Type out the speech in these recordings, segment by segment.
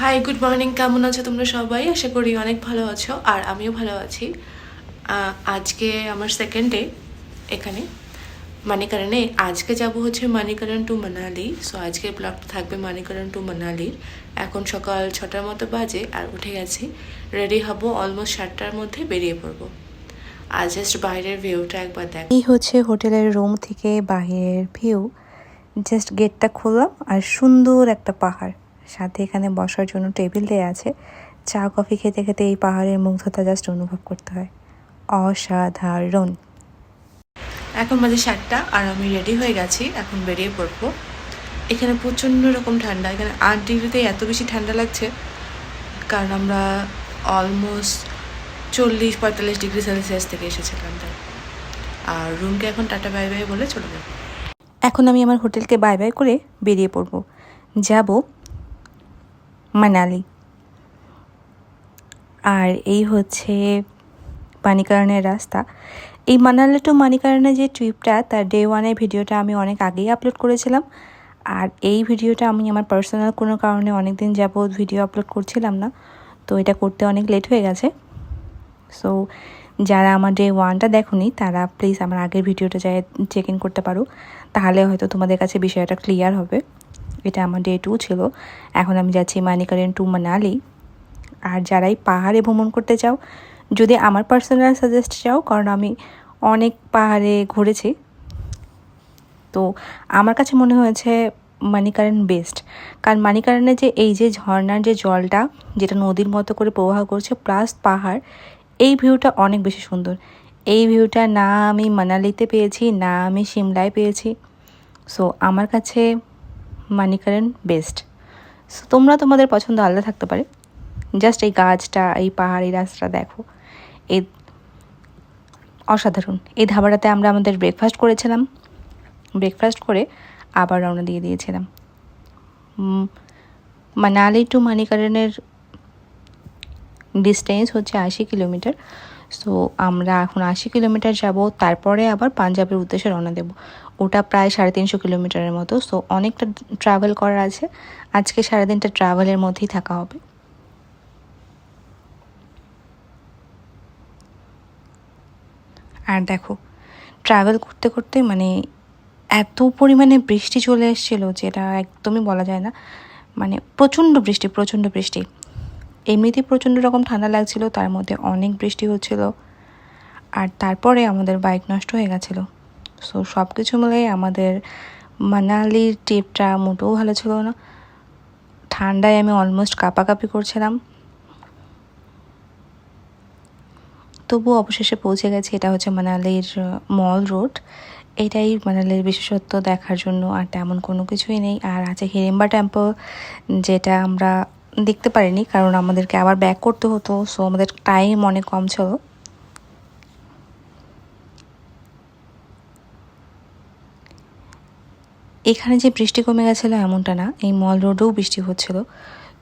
Hi good morning কেমন আছো তোমরা সবাই? আশা করি অনেক ভালো আছো, আর আমিও ভালো আছি। আজকে আমার সেকেন্ড ডে এখানে, মানিকারণে। আজকে যাব হচ্ছে মানিকারণ টু মানালি সো আজকে ব্লগটা থাকবে মানিকারণ টু মানালির এখন সকাল ছটার মতো বাজে, আর উঠে গেছি। রেডি হব অলমোস্ট সাতটার মধ্যে বেরিয়ে পড়ব। আর জাস্ট বাইরের ভিউটা একবার দেখ। এই হচ্ছে হোটেলের রুম থেকে বাহিরের ভিউ জাস্ট গেটটা খুললাম, আর সুন্দর একটা পাহাড়। সাথে এখানে বসার জন্য টেবিল দেওয়া আছে। চা কফি খেতে খেতে এই পাহাড়ের মুগ্ধতা জাস্ট অনুভব করতে হয়। অসাধারণ। এখন বাজে সাতটা আর আমি রেডি হয়ে গেছি এখন বেরিয়ে পড়ব। এখানে প্রচণ্ড রকম ঠান্ডা এখানে আট ডিগ্রিতে এত বেশি ঠান্ডা লাগছে কারণ আমরা অলমোস্ট চল্লিশ পঁয়তাল্লিশ ডিগ্রি সেলসিয়াস থেকে এসেছিলাম তাই। আর রুমকে এখন টাটা বাই বাই বলে চলে যাব। এখন আমি আমার হোটেলকে বাই বাই করে বেরিয়ে পড়ব। যাব মানালি। আর এই হচ্ছে মানিকারণের রাস্তা। এই মানালি টু মানিকারণের যে ট্রিপটা, তার ডে ওয়ানের ভিডিওটা আমি অনেক আগেই আপলোড করেছিলাম। আর এই ভিডিওটা আমি আমার পার্সোনাল কোনো কারণে অনেক দিন যাবৎ ভিডিও আপলোড করছিলাম না। তো এটা করতে অনেক লেট হয়ে গেছে। সো যারা আমার ডে ওয়ানটা দেখোনি, তারা প্লিজ আমার আগের ভিডিওটা যাই চেক ইন করতে পারো। তাহলে হয়তো তোমাদের কাছে বিষয়টা ক্লিয়ার হবে। এটা আমার ডে টু ছিল। এখন আমি যাচ্ছি মানিকারেন টু মানালি। আর যারাই পাহাড়ে ভ্রমণ করতে চাও, যদি আমার পার্সোনাল সাজেস্ট চাও, কারণ আমি অনেক পাহাড়ে ঘুরেছি। তো আমার কাছে মনে হয়েছে মানিকারেন বেস্ট কারণ মানিকারেনের যে এই যে ঝর্নার যে জলটা, যেটা নদীর মতো করে প্রবাহ করছে প্লাস পাহাড়, এই ভিউটা অনেক বেশি সুন্দর। এই ভিউটা না আমি মানালিতে পেয়েছি, না আমি সিমলায় পেয়েছি। সো আমার কাছে মানিকারেন বেস্ট। সো তোমরা তোমাদের পছন্দ আলাদা থাকতে পারে। জাস্ট এই গাছটা, এই পাহাড়ি রাস্তা দেখো। এই অসাধারণ। এই ধাবাটাতে আমরা আমাদের ব্রেকফাস্ট করেছিলাম। ব্রেকফাস্ট করে আবার রওনা দিয়ে দিয়েছিলাম। মানালি টু মানিকারণের ডিস্টেন্স হচ্ছে আশি কিলোমিটার। সো আমরা এখন আশি কিলোমিটার যাব, তারপরে আবার পাঞ্জাবের উদ্দেশ্যে রওনা দেব। ওটা প্রায় সাড়ে তিনশো কিলোমিটারের মতো। সো অনেকটা ট্রাভেল করার আছে। আজকে সারাদিনটা ট্রাভেলের মধ্যেই থাকা হবে। আর দেখো ট্রাভেল করতে করতে মানে এত পরিমাণে বৃষ্টি চলে এসেছিল, যেটা একদমই বলা যায় না। মানে প্রচণ্ড বৃষ্টি প্রচণ্ড বৃষ্টি। এমনিতেই প্রচণ্ড রকম ঠান্ডা লাগছিল, তার মধ্যে অনেক বৃষ্টি হচ্ছিল। আর তারপরে আমাদের বাইক নষ্ট হয়ে গেছিল। সো সব কিছু মিলে আমাদের মানালির ট্রিপটা মোটেও ভালো ছিল না। ঠান্ডায় আমি অলমোস্ট কাঁপাকাঁপি করছিলাম। তবু অবশেষে পৌঁছে গেছি, এটা হচ্ছে মানালির মল রোড এটাই মানালির বিশেষত্ব দেখার জন্য, আর তেমন কোনো কিছুই নেই। আর আছে হিড়িম্বা টেম্পল যেটা আমরা দেখতে পারিনি, কারণ আমাদেরকে আবার ব্যাক করতে হতো সো আমাদের টাইম অনেক কম ছিল। এখানে যে বৃষ্টি কমে গেছিল এমনটা না, এই মল রোডেও বৃষ্টি হচ্ছিল।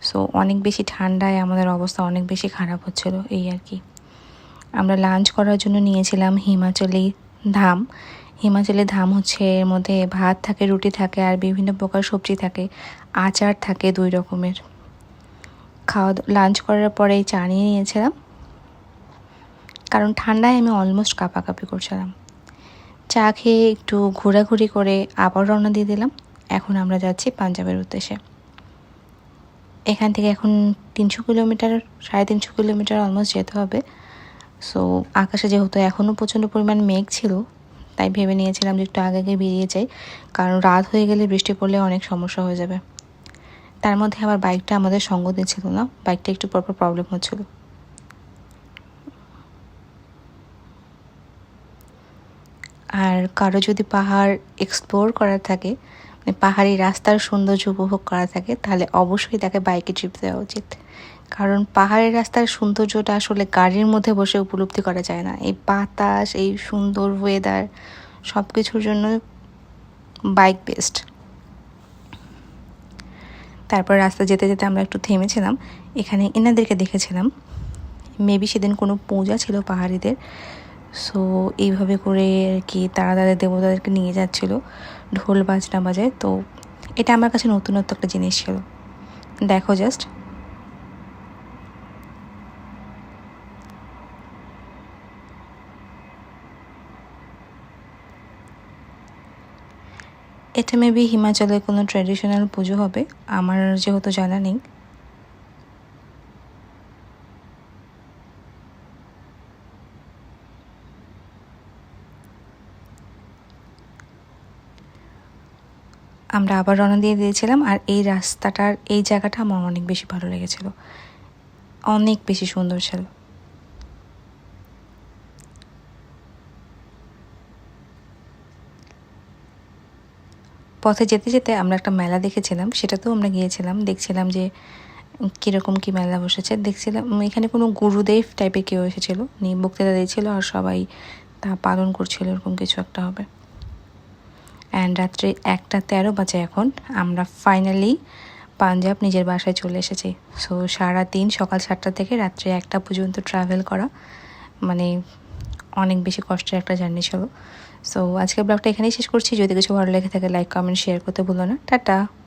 সো অনেক বেশি ঠান্ডায় আমাদের অবস্থা অনেক বেশি খারাপ হচ্ছিল, এই আর কি। আমরা লাঞ্চ করার জন্য নিয়েছিলাম হিমাচলি ধাম। হিমাচলি ধাম হচ্ছে এর মধ্যে ভাত থাকে, রুটি থাকে, আর বিভিন্ন প্রকার সবজি থাকে, আচার থাকে দুই রকমের। খাওয়া লাঞ্চ করার পরে চা নিয়ে নিয়েছিলাম। কারণ ঠান্ডায় আমি অলমোস্ট কাঁপাকাঁপি করছিলাম। চা খেয়ে একটু ঘোরাঘুরি করে আবার রওনা দিয়ে দিলাম। এখন আমরা যাচ্ছি পাঞ্জাবের উদ্দেশ্যে। এখান থেকে এখন তিনশো কিলোমিটার, সাড়ে তিনশো কিলোমিটার অলমোস্ট যেতে হবে। সো আকাশে যেহেতু এখনও প্রচণ্ড পরিমাণ মেঘ ছিল, তাই ভেবে নিয়েছিলাম যে একটু আগে আগে বেরিয়ে যাই। কারণ রাত হয়ে গেলে বৃষ্টি পড়লে অনেক সমস্যা হয়ে যাবে। তার মধ্যে আবার বাইকটা আমাদের সঙ্গ দিচ্ছিল না? বাইকটা একটু পরপর প্রবলেম হচ্ছিল। আর কারও যদি পাহাড় এক্সপ্লোর করা থাকে মানে পাহাড়ি রাস্তার সৌন্দর্য উপভোগ করা থাকে, তাহলে অবশ্যই তাকে বাইকে ট্রিপ দেওয়া উচিত। কারণ পাহাড়ের রাস্তার সৌন্দর্যটা আসলে গাড়ির মধ্যে বসে উপলব্ধি করা যায় না। এই বাতাস, এই সুন্দর ওয়েদার সব কিছুর জন্য বাইক বেস্ট তারপর রাস্তা যেতে যেতে আমরা একটু থেমেছিলাম। এখানে এনাদেরকে দেখেছিলাম। মেবি সেদিন কোনো পূজা ছিল পাহাড়িদের। সো এইভাবে করে আর কি তারা তাদের দেবতাদেরকে নিয়ে যাচ্ছিল। ঢোল বাজনা বাজায়। তো এটা আমার কাছে নতুনত্ব একটা জিনিস ছিল। দেখো জাস্ট এটা মেবি হিমাচলের কোনো ট্র্যাডিশনাল পুজো হবে, আমার যেহেতু জানা নেই। আমরা আবার রওনা দিয়ে দিয়েছিলাম, আর এই রাস্তাটার, এই জায়গাটা আমার অনেক বেশি ভালো লেগেছিল। অনেক বেশি সুন্দর ছিল। পথে যেতে যেতে আমরা একটা মেলা দেখেছিলাম, সেটাতেও আমরা গিয়েছিলাম। দেখছিলাম যে কীরকম কী মেলা বসেছে। দেখছিলাম এখানে কোনো গুরুদেব টাইপের কেউ এসেছিল। উনি বক্তৃতা দিয়েছিল আর সবাই তা পালন করছিল, এরকম কিছু একটা হবে। অ্যান্ড রাত্রি একটা তেরো বাজে এখন, আমরা ফাইনালি পাঞ্জাব নিজের বাসায় চলে এসেছি। সো সারা দিন সকাল সাতটা থেকে রাত্রে একটা পর্যন্ত ট্রাভেল করা মানে অনেক বেশি কষ্টের একটা জার্নি ছিল। সো আজকের ব্লগটা এখানেই শেষ করছি। যদি কিছু ভালো লেগে থাকে লাইক কমেন্ট শেয়ার করতে ভুলো না। টাটা!